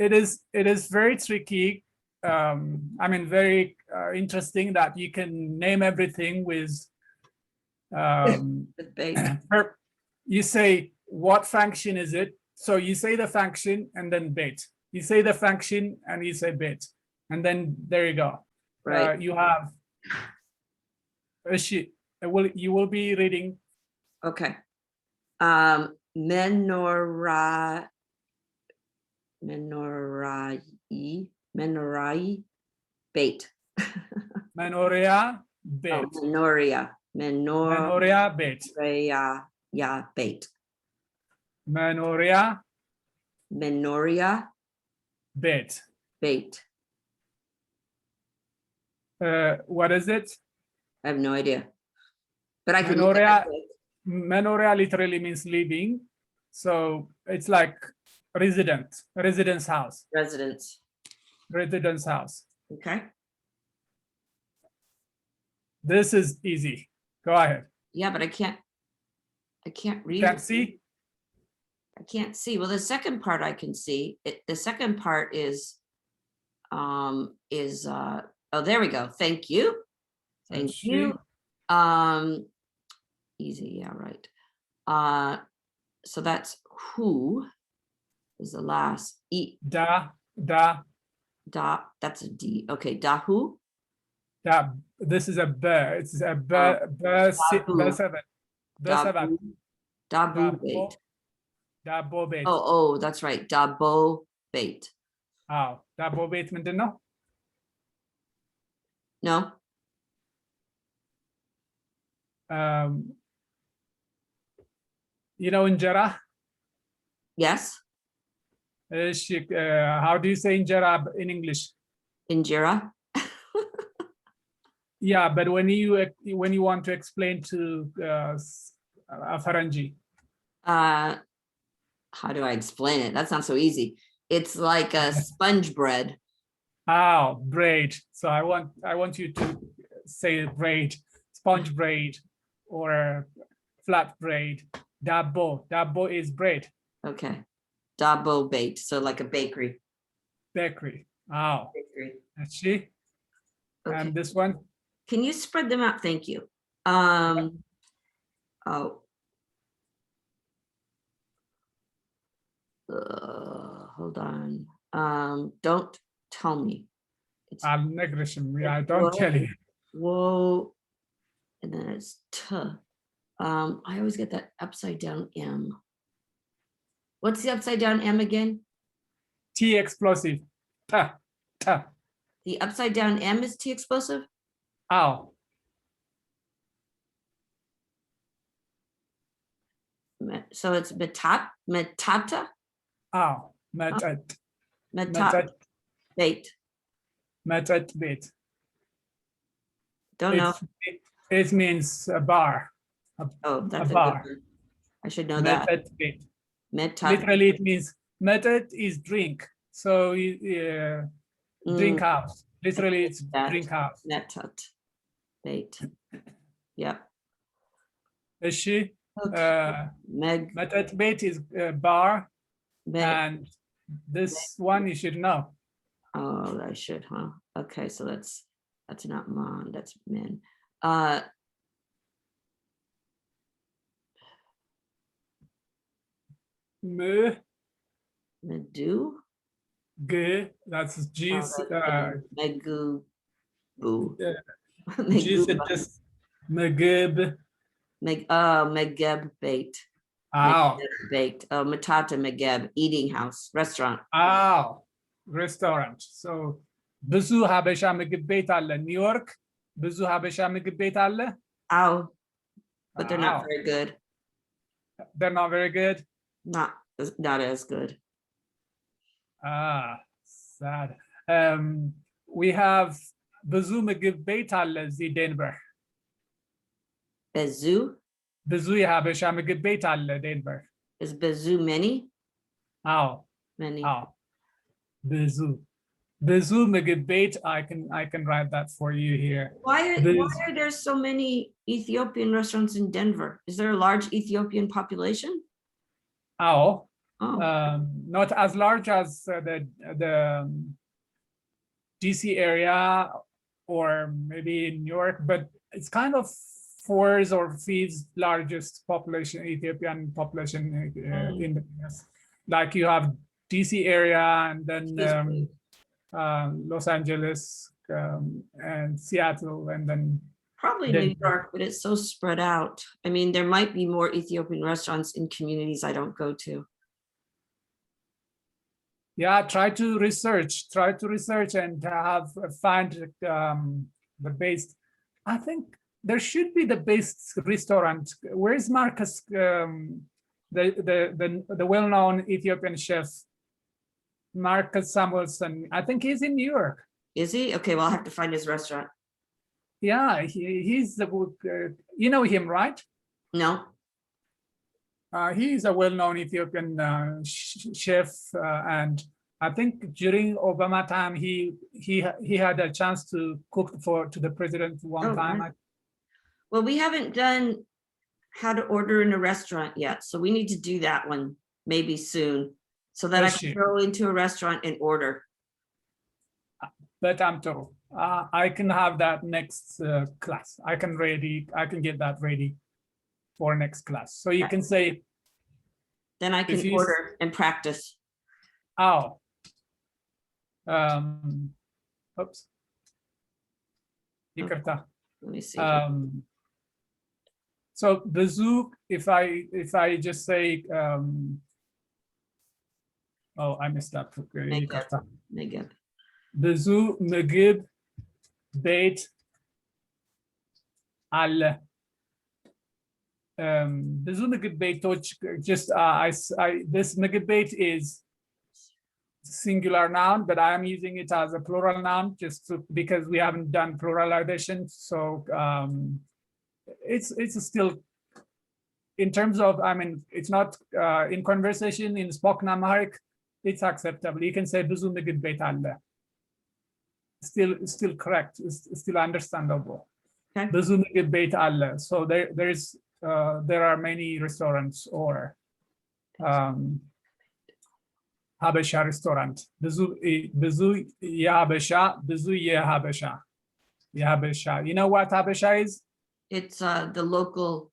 it is it is very tricky. Um, I mean, very uh, interesting that you can name everything with. Um, you say what function is it? So you say the function and then bit. You say the function and you say bit, and then there you go. Uh, Right. you have. እሺ, will you will be reading Okay. Um, menorah. Menorai, menorai, bait. Menoria Oh, bit. Menoria, menoria, Menoria bit. yeah, bait. Menoria Menoria, bit. bait. Uh, what is it? I have no idea. But I can. Menoria- Menoria literally means living. So it's like resident, residence house, Residence, residence house. okay? This is easy. Go ahead. Yeah, but I can't. I can't read. Can't it. see? I can't see. Well, the second part I can see. It, the second part is, um, is, uh, oh, there we go. Thank you. Thank you. Um, easy, yeah, right. Uh, so that's who is the last E, Da, da, da, that's a D. Okay, dahu, da. This is a B. It's a B, Oh, B, si- B Dabu. seven. B seven. dabu, dabu Dabo, bait. ዳቦ ቤት Oh, oh, that's right. Dabo bait. አዎ ዳቦ ቤት ምንድን ነው No, Um, you know እንጀራ yes, uh, she, uh, how do you say injera in English? Injera. yeah, but when you uh, when you want to explain to uh, uh a Farangi. Uh, how do I explain it? That's not so easy. It's like a sponge bread. Ah, oh, braid. So I want I want you to say braid, sponge braid, or flat braid. Dabo. Dabo is braid. Okay. Dabo bait, so like a bakery. bakery. Wow, Bakery. that's she. Okay. And this one, Can you spread them out? Thank you. Um, oh. Uh, hold on. Um, don't tell me. It's I'm negligent. Yeah, I don't tell you. whoa. And then it's t. Um, I always get that upside down M. What's the upside down M again? T explosive. Ta, ta. The upside down M is T explosive? Ow. So it's metat, metata, Ow. Metat. Oh, metat, Metat. date. Metat bit. Don't know. It it means a bar. Oh, that's a good bar. word. I should know that. Metat bit. Metta. Literally, it means metta is drink. So uh, drink up. out. Literally, it's that, drink out. Metta. Bait. Yeah. Is she? Okay. Uh, Meg. Bait is uh, bar. And this one you should know. Oh, I should, huh? Okay, so that's that's not man, that's men. Uh, M, Medu? G, that's G, Oh, s- that's uh, Meg- Megu. Boo. Yeah. G Meguba. just ምግብ Meg, uh, Megeb bait. አዎ Megeb Baked, uh, Matata Megeb Eating House, Restaurant. አዎ ሬስቶራንት ሶ ብዙ ሀበሻ ምግብ ቤት አለ ኒውዮርክ ብዙ ሀበሻ ምግብ ቤት አለ Ow. But they're Ow. not very good. they're not very good Not, as- not as good. ah sad um we have ብዙ ምግብ ቤት አለ እዚህ ዴንቨር Bazoo? ብዙ የሀበሻ ምግብ ቤት አለ ዴንቨር Is Bazoo many? አዎ Many. አዎ ብዙ ብዙ ምግብ ቤት i can i can write that for you here Why are, There's- why are there so many Ethiopian restaurants in Denver? Is there a large Ethiopian population? አዎ Oh, um, not as large as uh, the the um, DC area or maybe in New York, but it's kind of fourth or fifth largest population Ethiopian population uh, Mm. in the US. Like you have DC area and then um, um, Los Angeles um, and Seattle and then Probably then- New York, but it's so spread out. I mean, there might be more Ethiopian restaurants in communities I don't go to. Yeah, try to research, try to research and have find um, the best. I think there should be the best restaurant. Where is Marcus, um, the the the, the well-known Ethiopian chef, Marcus Samuelson? I think he's in New York. Is he? Okay, well, I'll have to find his restaurant. Yeah, he, he's the uh, you know him, right? No? Uh, he is a well-known Ethiopian uh, sh- chef, uh, and I think during Obama time he he he had a chance to cook for to the president one Oh, time. nice. Well, we haven't done how to order in a restaurant yet, so we need to do that one maybe soon. So that I Does can go into a restaurant and order. But I'm told uh, I can have that next uh, class. I can ready, I can get that ready for next class. So you can say, Then I can order and practice. oh. Um, oops. Yukata. Let me see. Um, so Besuch, if I, if I just say, um, oh, I missed that. Okay. it. Yukata. Megan. Megib, ቤት አለ። Um, ብዙ ምግብ ቤቶች just uh, I, s- I- this ምግብ ቤት is singular noun, but I am using it as a plural noun just to, because we haven't done pluralization. So um, it's it's still in terms of I mean it's not uh, in conversation in spoken Amharic. It's acceptable. You can say ብዙ ምግብ ቤት አለ. still still correct, still understandable. Okay. Doesn't debate So there there is uh, there are many restaurants or um, Habesha restaurant. Bizu eh, ya Habesha, bizu ya Habesha, ya Habesha. You know what Habesha is? It's uh, the local.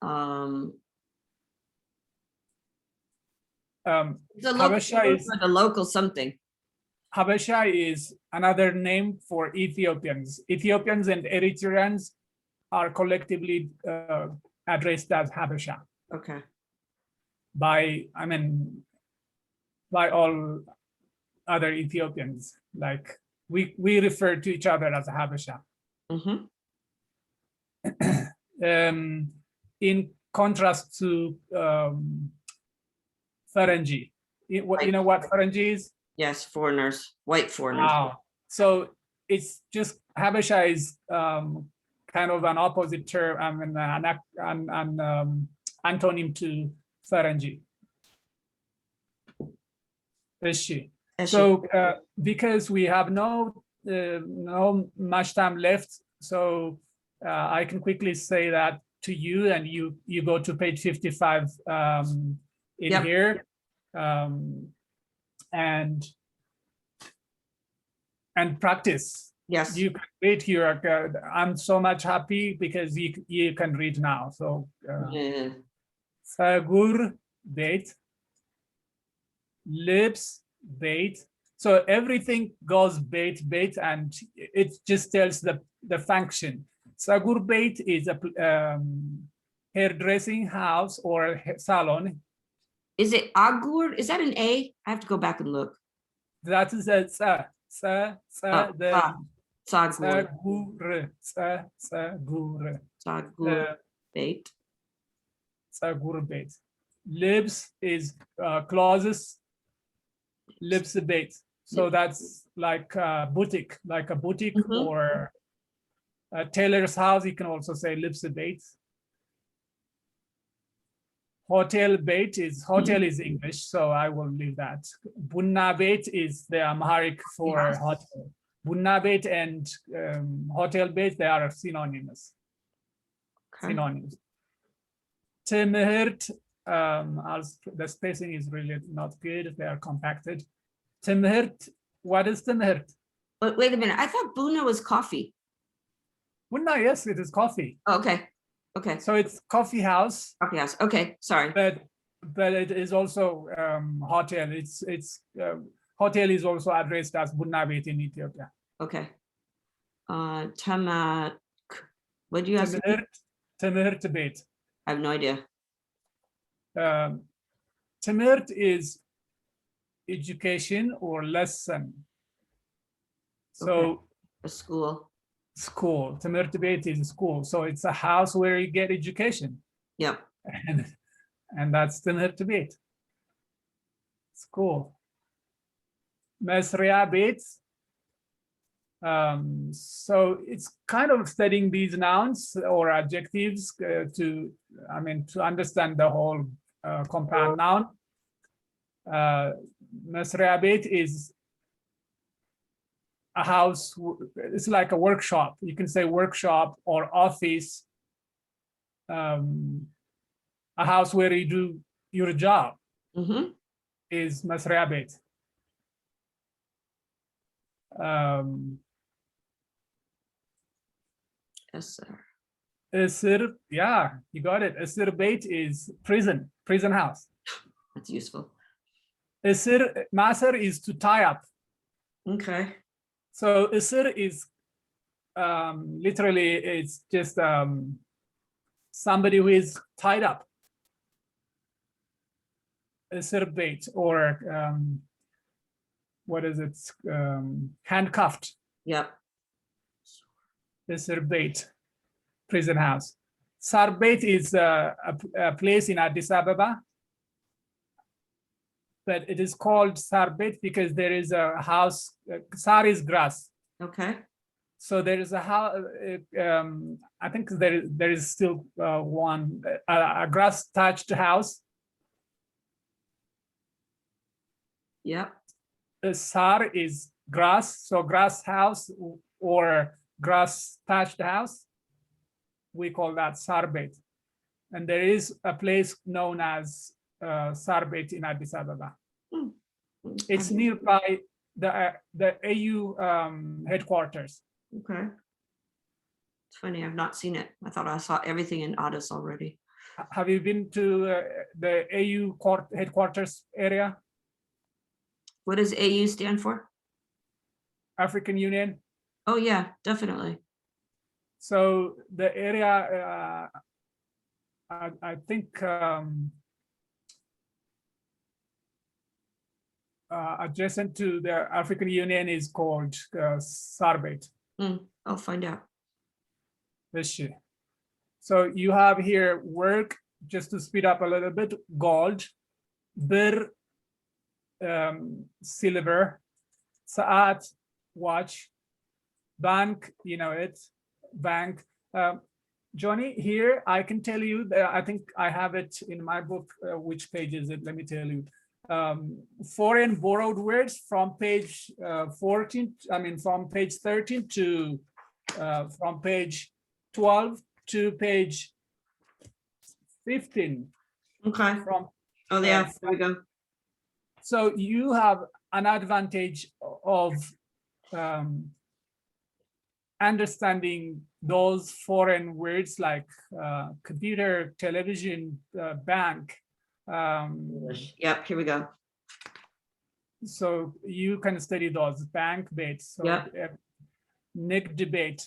Um, um, the local, Habesha is the local something. Habesha is another name for Ethiopians. Ethiopians and Eritreans are collectively uh, addressed as Habesha Okay. by, I mean, by all other Ethiopians. Like we, we refer to each other as Habesha. Mm-hmm. um, in contrast to um, Ferengi. You, you know what Ferengi is? Yes, foreigners, white foreigners. Wow. So it's just Habesha is um, kind of an opposite term, I mean, an, an, an um, antonym to Ferengi. Is she? So uh, because we have no uh, no much time left, so uh, I can quickly say that to you, and you you go to page fifty-five um, in Yep. here, um, and and practice. Yes, You can read here. uh, I'm so much happy because you you can read now. So uh, yeah, ፀጉር ቤት ልብስ ቤት so everything goes ቤት ቤት and it just tells the the function ፀጉር ቤት is a pl- um, hairdressing house or ha- salon is it Agur? Is that an A? I have to go back and look. that is a sa, sa, de, sa, Sagur. Sagur. Sa, sagur. Sagur. Uh, bait. Sagur bait. Libs is uh, clauses. Libs bait. So that's like boutique, like a boutique mm-hmm. or a tailor's house. You can also say libs bait hotel bait is hotel mm. is English, so I will leave that. Bunna bait is the Amharic for yes. hotel. Bunna bait and um, hotel bait they are synonymous. Okay. Synonyms. Temhirt, um, as the spacing is really not good. They are compacted. Temhirt, what is temhirt? Wait, wait a minute. I thought Bunna was coffee. Bunna, yes, it is coffee. Oh, okay okay, So it's coffee house, coffee house, okay, sorry. but but it is also um, hotel. It's it's um, hotel is also addressed as Bunnabet in Ethiopia. Okay. Uh, Tamak, what do you ask? Timhirt, Timhirt beit. I have no idea. Um, Timhirt is education or lesson. So A school, school, Timhirt beit is school. So it's a house where you get education. Yeah. And, and that's Timhirt beit. School. Mesria beit. Um, so it's kind of studying these nouns or adjectives uh, to, I mean, to understand the whole uh, compound noun. Uh, Mesria beit is a house, it's like a workshop. You can say workshop or office. Um, a house where you do your job mm-hmm, is Masria beit. Um, yes, sir. Isir, yeah, you got it. Isir beit is prison, prison house. That's useful. Isir, maser is to tie up. Okay, So isir is um, literally it's just um, somebody who is tied up. Isir bait or um, what is it? Um, handcuffed. yep, Isir bait, prison house. Sarbait is uh, a, a place in Addis Ababa. But it is called sarbet because there is a house, uh, Sar is grass. okay, So there is a house, um, I think there, there is still, uh, one, a, a grass touched house. yep, The sar is grass, so grass house or grass touched house. We call that sarbet. And there is a place known as, uh, sarbet in Addis Ababa. It's Mhm. nearby the, uh, the AU, um, headquarters. Okay. It's funny, I've not seen it. I thought I saw everything in Addis already. Have you been to, uh, the AU court headquarters area? What does AU stand for? African Union. Oh, yeah, definitely. So the area, uh, I, I think, um, uh, adjacent to the African Union is called, uh, Sarbet. Hmm, I'll find out. So you have here work, just to speed up a little bit, gold, bir, um, silver, saat, watch, bank, you know it, bank. Um, Johnny, here I can tell you that I think I have it in my book. Uh, which page is it? Let me tell you. Um, foreign borrowed words from page uh, 14, I mean, from page 13 to uh, from page 12 to page 15 Okay. from Oh, Yeah, yeah, there we go. so you have an advantage of um, understanding those foreign words like uh, computer, television, uh, bank. Um, Yep, here we go. so you can study those bank bits. So Yeah. uh.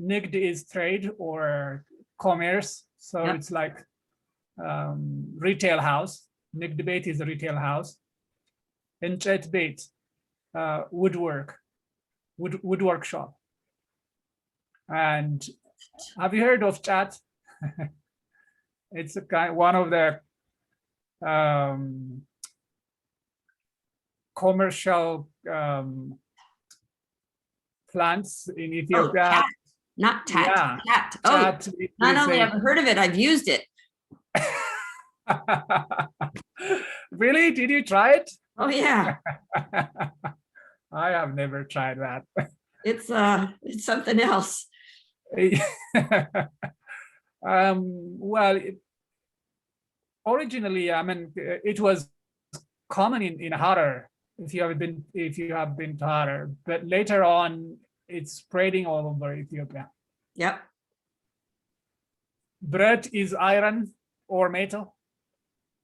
NICD is trade or commerce. So Yeah. it's like um, retail house. NIC debate is a retail house. Enchant bait, uh, woodwork, wood woodwork shop. And have you heard of chat? it's a kind one of the um, commercial um, plants in Oh, Ethiopia. tat, not tat. Oh, not only have I heard of it, I've used it. really? Did you try it? Oh, yeah, I have never tried that. it's, uh, it's something else. um, well, it, originally, I mean, uh, it was common in, in Harar, if you have been, if you have been to Harar, but later on, it's spreading all over Ethiopia. Yep. Bread is iron or metal.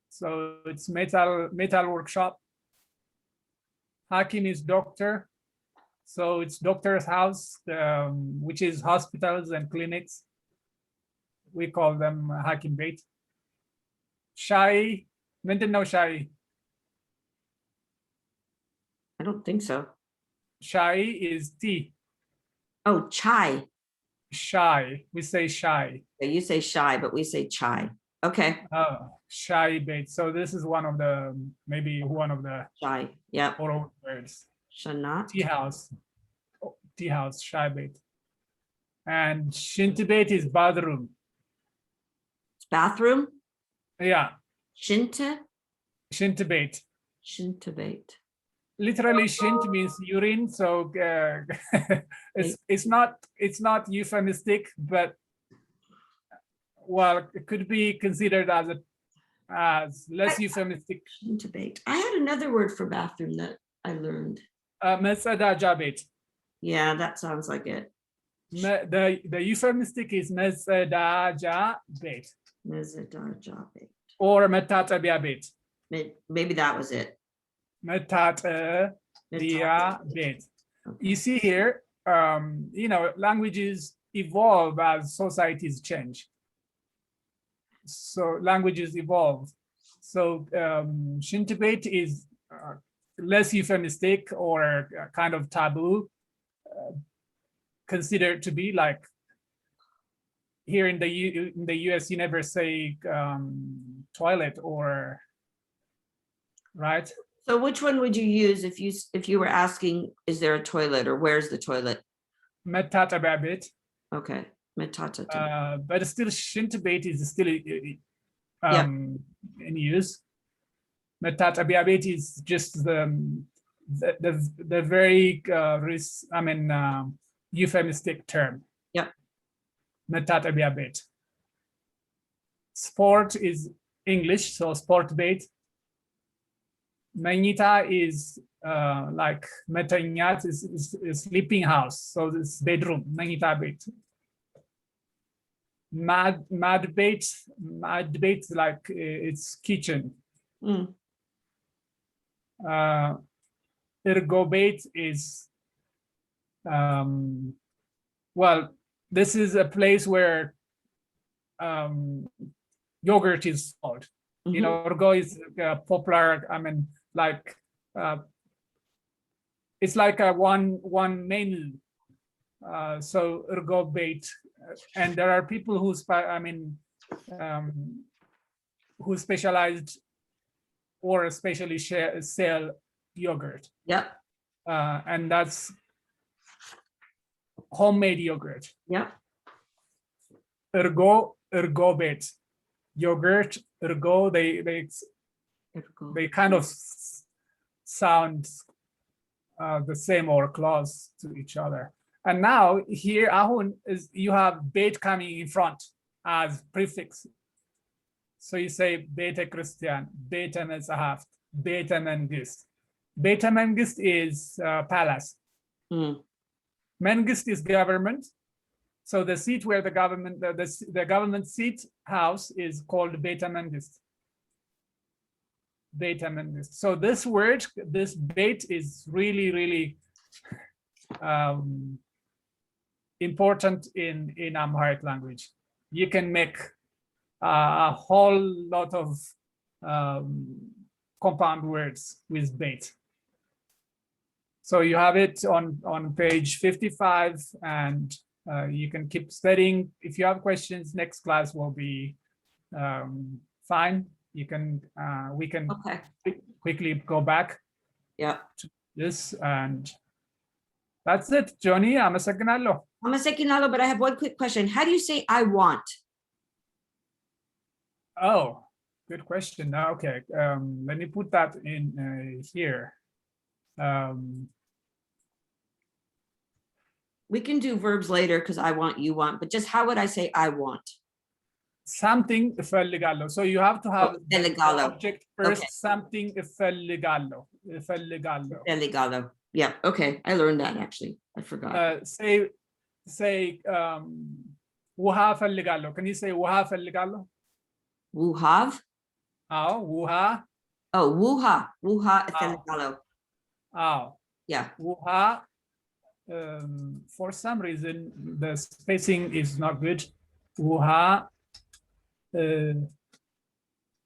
So it's metal, metal workshop. Hakim is doctor. So it's doctor's house, um, which is hospitals and clinics. We call them Hakim Beit. Shai, Vinton know Shai. I don't think so. Shai is T. Oh, chai. Shai, We say shai. You say shy, but we say chai. Okay, Oh, shai bait. So this is one of the maybe one of the chai. Yeah. oral words. Tea house. Oh, Tea house, shai bait. And shinty is bathroom. Bathroom. Yeah, Shinta. Shintibate. Shintebate. Literally, Shint means urine, so uh, it's it's not it's not euphemistic, but well, it could be considered as a as less euphemistic. Shintebate. I had another word for bathroom that I learned. Uh, Mesada. Yeah, that sounds like it. The the euphemistic is mesada መጸዳጃ ቤት Mezadajabe. or መታጠቢያ ቤት May- Maybe that was it. መታጠቢያ Metabolism. ቤት Okay. you see here um you know languages evolve as societies change so languages evolve so um shintibate is uh, less euphemistic or uh, kind of taboo uh, considered to be like here in the U in the US, you never say um, toilet or right. So which one would you use if you if you were asking, is there a toilet or where's the toilet? Metata babit. Okay, metata. Uh, but still, shintabate is still uh, uh, um, yeah. in use. Metata babit is just the the the, the very uh, I mean uh, euphemistic term. Metatabia bet. Sport is English, so sport bait. Manita is uh, like metanyat is, is, is sleeping house, so this bedroom, manita bait mad mad bait mad bait like uh, it's kitchen Hmm, uh ergo bait is um well this is a place where um yogurt is sold you mhm. know ergo is uh, popular i mean like uh it's like a one one menu uh so ergo bait uh, and there are people who spe- i mean um who specialized or especially share, sell yogurt Yeah. uh and that's homemade yogurt Yeah. ergo ergo bait yogurt ergo they they There we go. they kind of sound uh, the same or close to each other. And now here, ahun is you have bet coming in front as prefix. So you say beta Christian, beta Mezahaft, beta Mengist. Beta Mengist is uh, palace. Hmm, Mengist is government. So the seat where the government, the, the, the government seat house is called Beta Mengist. Beta Mengist. So this word, this bait is really, really um, important in, in Amharic language. You can make uh, a whole lot of um, compound words with bait. So you have it on, on page 55 and uh, you can keep studying. If you have questions, next class will be um, fine. You can, uh, we can Okay. quickly go back Yeah. this and that's it, Johnny. I'm a Amasakanalo. I'm a second but I have one quick question. How do you say I want? Oh, good question. Okay, um, let me put that in uh, here Um, We can do verbs later because I want, you want, but just how would I say I want? something እፈልጋለሁ so you have to have the እፈልጋለሁ። object first Okay. something እፈልጋለሁ እፈልጋለሁ Delegado. Yeah, okay, I learned that actually. I forgot. uh, say say um ውሃ እፈልጋለሁ can you say ውሃ እፈልጋለሁ Wuhav? አዎ ውሃ Oh, wuha, wuha, Ah. delegado. አዎ Yeah, ውሃ um, for some reason the spacing is not good ውሃ uh,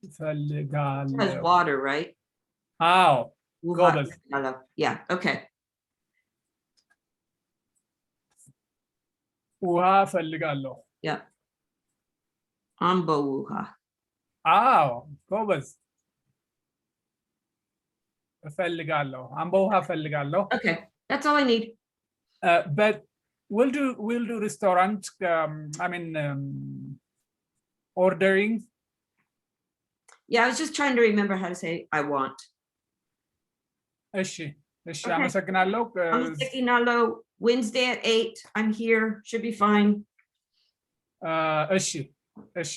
it has እፈልጋለሁ water, right? አዎ Wuha, Gobas. delegado. Yeah, okay. ውሃ እፈልጋለሁ Yeah. Ambo wuha. አዎ ጎበዝ እፈልጋለሁ አምቦ ውሃ እፈልጋለሁ Okay, that's all I need. Uh, but we'll do we'll do restaurant um, i mean um, ordering Yeah, I was just trying to remember how to say I want. እሺ እሺ Okay. አመሰግናለሁ I'm Uh, sticking on low Wednesday at eight. I'm here, should be fine. uh, እሺ እሺ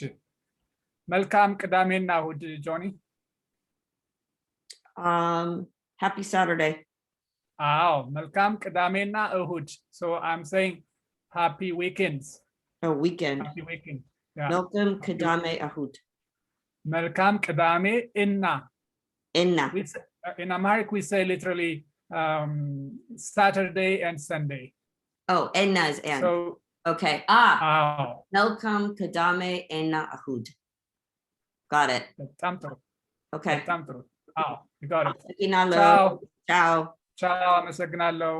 መልካም ቅዳሜና እሁድ ጆኒ Um, happy Saturday. አዎ መልካም ቅዳሜና እሁድ so i'm saying happy weekends Oh, weekend. happy weekend yeah. Welcome Kadame Ahud. መልካም ቅዳሜ እና Enna. we say, uh, in Amharic we say literally um, Saturday and Sunday. Oh, Enna is N. So Okay. Ah, oh, welcome Kadame Enna Ahud. Got it. በጣም ጥሩ Okay. በጣም ጥሩ። አዎ you got it. Sticking on low. Ciao. Ciao. ቻው አመሰግናለሁ።